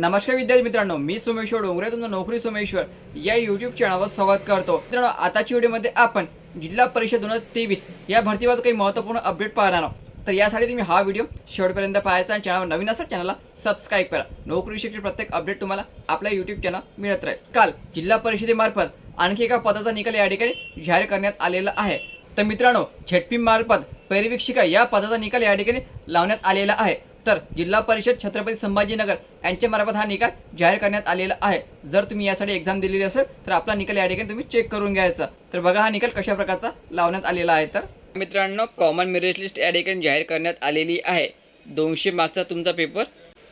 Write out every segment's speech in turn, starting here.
नमस्कार विद्यार्थी मित्रांनो मी सोमेश्वर डोंगरे तुमचं नोकरी सोमेश्वर या युट्यूब चॅनलवर स्वागत करतो. मित्रांनो आताच्या व्हिडिओमध्ये आपण जिल्हा परिषद दोन हजार तेवीस या भरतीबाबत काही महत्त्वपूर्ण अपडेट पाहणार आहोत. तर यासाठी तुम्ही हा व्हिडिओ शेवटपर्यंत पाहायचा आणि चॅनलवर नवीन असेल चॅनलला सबस्क्राईब करा. नोकरीविषयीचे प्रत्येक अपडेट तुम्हाला आपल्या युट्यूब चॅनल मिळत राहील. काल जिल्हा परिषदेमार्फत आणखी एका पदाचा निकाल या ठिकाणी जाहीर करण्यात आलेला आहे. तर मित्रांनो झेडपी मार्फत परिवीक्षिका या पदाचा निकाल या ठिकाणी लावण्यात आलेला आहे. तर जिल्हा परिषद छत्रपती संभाजीनगर यांच्या मार्फत हा निकाल जाहीर करण्यात आलेला आहे. जर तुम्ही यासाठी एक्झाम दिलेली असेल तर आपला निकाल या ठिकाणी तुम्ही चेक करून घ्यायचा. तर बघा हा निकाल कशा प्रकारचा लावण्यात आलेला आहे तर. मित्रांनो कॉमन मेरिट लिस्ट या ठिकाणी जाहीर करण्यात आलेली आहे. दोनशे मार्क्सचा तुमचा पेपर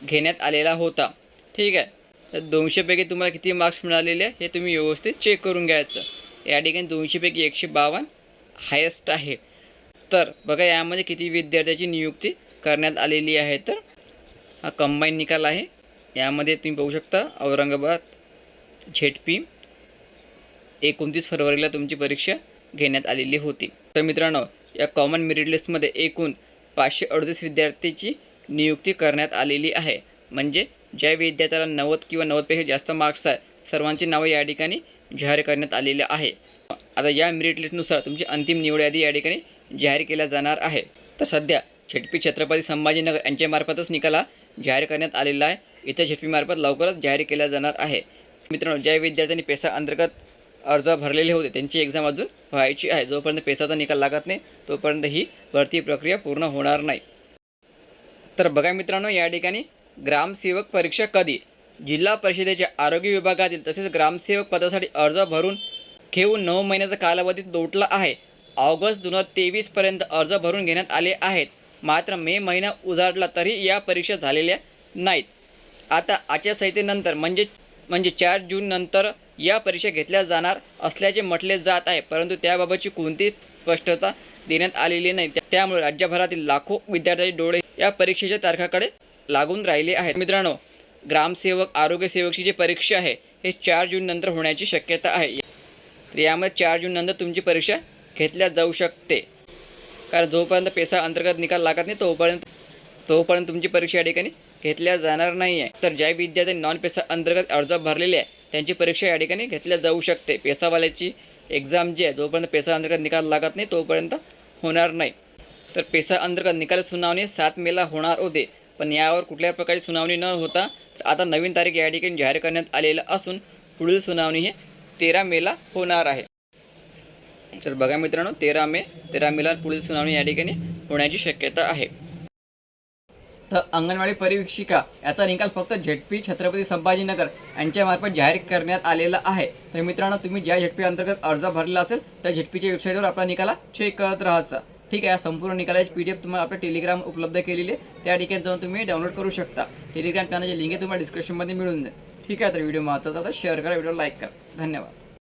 घेण्यात आलेला होता. ठीक आहे? तर दोनशेपैकी तुम्हाला किती मार्क्स मिळालेले हे तुम्ही व्यवस्थित चेक करून घ्यायचं. या ठिकाणी दोनशेपैकी एकशे बावन्न हायेस्ट आहे. तर बघा यामध्ये किती विद्यार्थ्याची नियुक्ती करण्यात आलेली आहे तर हा कंबाईन निकाल आहे. यामध्ये तुम्ही पाहू शकता औरंगाबाद झेडपी एकोणतीस फरवरीला तुमची परीक्षा घेण्यात आलेली होती. तर मित्रांनो या कॉमन मेरिट लिस्टमध्ये एकूण पाचशे अडतीस विद्यार्थ्याची नियुक्ती करण्यात आलेली आहे. म्हणजे ज्या विद्यार्थ्याला नव्वद किंवा नव्वदपेक्षा जास्त मार्क्स आहे सर्वांची नावं या ठिकाणी जाहीर करण्यात आलेले आहे. आता या मेरिट लिस्टनुसार तुमची अंतिम निवड यादी या ठिकाणी जाहीर केल्या जाणार आहे. तर सध्या झेडपी छत्रपती संभाजीनगर यांच्यामार्फतच निकाल जाहीर करण्यात आलेला आहे. इथे झेडपीमार्फत लवकरच जाहीर केला जाणार आहे. मित्रांनो ज्या विद्यार्थ्यांनी पेसा अंतर्गत अर्ज भरलेले होते त्यांची एक्झाम अजून व्हायची आहे. जोपर्यंत पेसाचा निकाल लागत नाही तोपर्यंत ही भरती प्रक्रिया पूर्ण होणार नाही. तर बघा मित्रांनो या ठिकाणी ग्रामसेवक परीक्षा कधी? जिल्हा परिषदेच्या आरोग्य विभागातील तसेच ग्रामसेवक पदासाठी अर्ज भरून घेऊन नऊ महिन्याचा कालावधी लोटला आहे. ऑगस्ट दोन हजार तेवीसपर्यंत अर्ज भरून घेण्यात आले आहेत. मात्र मे महिना उजाडला तरी या परीक्षा झालेल्या नाहीत. आता आचारसंहितेनंतर म्हणजे म्हणजे चार जून नंतर या परीक्षा घेतल्या जाणार असल्याचे म्हटले जात आहे. परंतु त्याबाबतची कोणतीच स्पष्टता देण्यात आलेली नाही. त्यामुळे राज्यभरातील लाखो विद्यार्थ्यांचे डोळे या परीक्षेच्या तारखाकडे लागून राहिले आहेत. मित्रांनो ग्रामसेवक आरोग्यसेवकची जी परीक्षा आहे हे चार जून नंतर होण्याची शक्यता आहे. तर यामध्ये चार जून नंतर तुमची परीक्षा घेतल्या जाऊ शकते. कारण जोपर्यंत पेसा अंतर्गत निकाल लागत नाही तोपर्यंत तोपर्यंत तुमची परीक्षा या ठिकाणी घेतल्या जाणार नाही आहे तर ज्या विद्यार्थ्यांनी नॉन पेसा अंतर्गत अर्ज भरलेले आहे त्यांची परीक्षा या ठिकाणी घेतल्या जाऊ शकते. पेसावाल्याची एक्झाम जी आहे जोपर्यंत पेसा अंतर्गत निकाल लागत नाही तोपर्यंत होणार नाही. तर पेसा अंतर्गत निकाल सुनावणी सात मेला होणार होते. पण यावर कुठल्याही प्रकारची सुनावणी न होता आता नवीन तारीख या ठिकाणी जाहीर करण्यात आलेलं असून पुढील सुनावणी हे तेरा मेला होणार आहे. तर बघा मित्रांनो तेरा मे तेरा मेला पुढील सुनावणी या ठिकाणी होण्याची शक्यता आहे. तर अंगणवाडी परिवीक्षिका याचा निकाल फक्त झेडपी छत्रपती संभाजीनगर यांच्यामार्फत जाहीर करण्यात आलेला आहे. तर मित्रांनो तुम्ही ज्या झेडपी अंतर्गत अर्ज भरला असेल त्या झेडपीच्या वेबसाईटवर आपला निकाला चेक करत राहायचा. ठीक आहे या संपूर्ण निकालाची पी डी एफ तुम्हाला आपल्या टेलिग्राम उपलब्ध केलेली आहे. त्या ठिकाणी जाऊन तुम्ही डाउनलोड करू शकता. टेलिग्राम चॅनलची लिंक तुम्हाला डिस्क्रिप्शनमध्ये मिळून जाईल. ठीक आहे तर व्हिडिओ महत्त्वाचा तर शेअर करा व्हिडिओ लाईक करा. धन्यवाद.